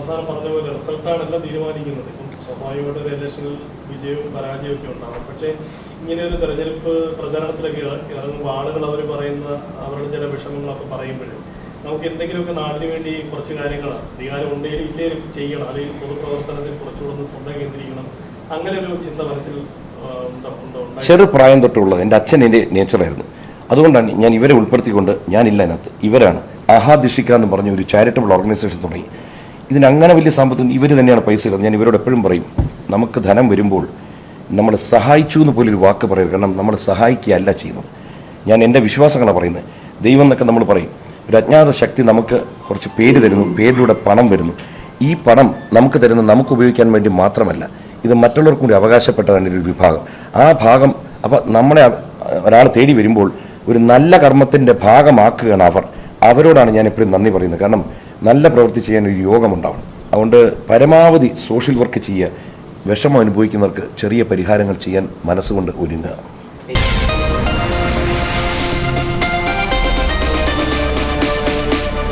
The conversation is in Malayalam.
അവസാനം പറഞ്ഞ പോലെ റിസൾട്ടാണ് എല്ലാം തീരുമാനിക്കുന്നത്. ഇപ്പം സ്വാഭാവികമായിട്ട് ഒരു ഇലക്ഷനിൽ വിജയവും പരാജയവും ഒക്കെ ഉണ്ടാവും. പക്ഷേ ഇങ്ങനെ ഒരു തെരഞ്ഞെടുപ്പ് പ്രചാരണത്തിലൊക്കെ ഇറ- ഇറങ്ങുമ്പോൾ ആളുകൾ അവർ പറയുന്ന അവരുടെ ചില വിഷമങ്ങളൊക്കെ പറയുമ്പോഴും നമുക്ക് എന്തെങ്കിലുമൊക്കെ നാടിന് വേണ്ടി കുറച്ച് കാര്യങ്ങൾ അധികാരം ഉണ്ടെങ്കിലും ഇല്ലെങ്കിലും ചെയ്യണം. അല്ലെങ്കിൽ പൊതുപ്രവർത്തനത്തിൽ കുറച്ചുകൂടെ ശ്രദ്ധ കേന്ദ്രീകരിക്കണം. അങ്ങനെ ഒരു ചിന്ത മനസ്സിൽ? ചെറുപ്രായം തൊട്ടുള്ളത് എന്റെ അച്ഛൻ എന്റെ നേച്ചറായിരുന്നു അതുകൊണ്ടാണ് ഞാൻ ഇവരെ ഉൾപ്പെടുത്തിക്കൊണ്ട് ഞാനില്ല അതിനകത്ത്. ഇവരാണ് അഹാദിഷിക്ക എന്ന് പറഞ്ഞ ഒരു ചാരിറ്റബിൾ ഓർഗനൈസേഷൻ തുടങ്ങി. ഇതിന് അങ്ങനെ വലിയ സാമ്പത്തികം ഇവർ തന്നെയാണ് പൈസ ഇടുന്നത്. ഞാൻ ഇവരോട് എപ്പോഴും പറയും നമുക്ക് ധനം വരുമ്പോൾ നമ്മൾ സഹായിച്ചു എന്ന് പോലെ ഒരു വാക്ക് പറയരുത്. കാരണം നമ്മൾ സഹായിക്കുകയല്ല ചെയ്യുന്നത്. ഞാൻ എന്റെ വിശ്വാസങ്ങളാണ് പറയുന്നത്. ദൈവം എന്നൊക്കെ നമ്മൾ പറയും. ഒരു അജ്ഞാത ശക്തി നമുക്ക് കുറച്ച് പേര് തരുന്നു പേരിലൂടെ പണം വരുന്നു. ഈ പണം നമുക്ക് തരുന്നത് നമുക്ക് ഉപയോഗിക്കാൻ വേണ്ടി മാത്രമല്ല ഇത് മറ്റുള്ളവർക്കും കൂടി അവകാശപ്പെട്ടതാണ് ഒരു വിഭാഗം. ആ ഭാഗം അപ്പം നമ്മളെ ഒരാൾ തേടി വരുമ്പോൾ ഒരു നല്ല കർമ്മത്തിന്റെ ഭാഗമാക്കുകയാണ് അവർ. അവരോടാണ് ഞാൻ എപ്പോഴും നന്ദി പറയുന്നത്. കാരണം നല്ല പ്രവൃത്തി ചെയ്യാൻ ഒരു യോഗമുണ്ടാവണം. അതുകൊണ്ട് പരമാവധി സോഷ്യൽ വർക്ക് ചെയ്യുക. വിഷമം അനുഭവിക്കുന്നവർക്ക് ചെറിയ പരിഹാരങ്ങൾ ചെയ്യാൻ മനസ്സുകൊണ്ട് ഒരുങ്ങുക.